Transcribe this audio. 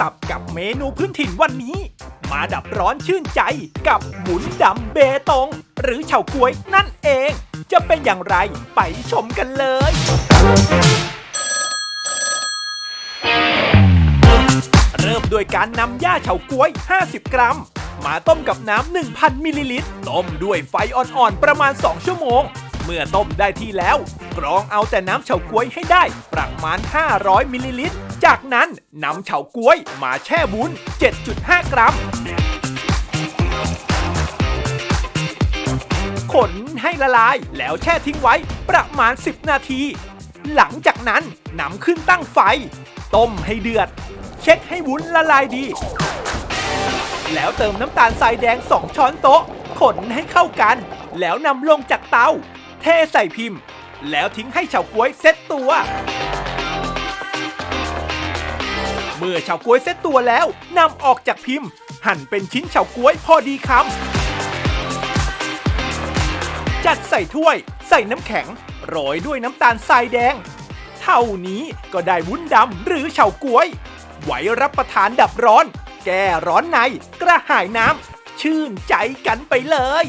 สับกับเมนูพื้นถิ่นวันนี้ มาดับร้อนชื่นใจกับหมุนดำเบตง หรือเฉาก๊วยนั่นเอง จะเป็นอย่างไรไปชมกันเลยเริ่มด้วยการนำหญ้าเฉาก๊วย 50 กรัม มาต้มกับน้ำ 1,000 มิลลิลิตร ต้มด้วยไฟอ่อนๆ ประมาณ 2 ชั่วโมง เมื่อต้มได้ที่แล้ว กรองเอาแต่น้ำเฉาก๊วยให้ได้ประมาณ 500 มิลลิลิตร จากนั้นนำเฉาก๊วยมาแช่วุ้น 7.5 กรัม ขนให้ละลายแล้วแช่ทิ้งไว้ประมาณ 10 นาที หลังจากนั้นนำขึ้นตั้งไฟ ต้มให้เดือด เช็คให้วุ้นละลายดี แล้วเติมน้ำตาลทรายแดง 2 ช้อนโต๊ะ ขนให้เข้ากัน แล้วนำลงจากเตา เทใส่พิมพ์ แล้วทิ้งให้เฉาก๊วยเซ็ตตัว เมื่อเฉาก๊วยเซ็ตตัวแล้วนำออกจากพิมพ์ หั่นเป็นชิ้นเฉาก๊วยพอดีคำจัดใส่ถ้วย ใส่น้ำแข็งโรยด้วยน้ำตาลทรายแดง เท่านี้ก็ได้วุ้นดำหรือเฉาก๊วย ไว้รับประทานดับร้อน แก้ร้อนใน กระหายน้ำชื่นใจกันไปเลย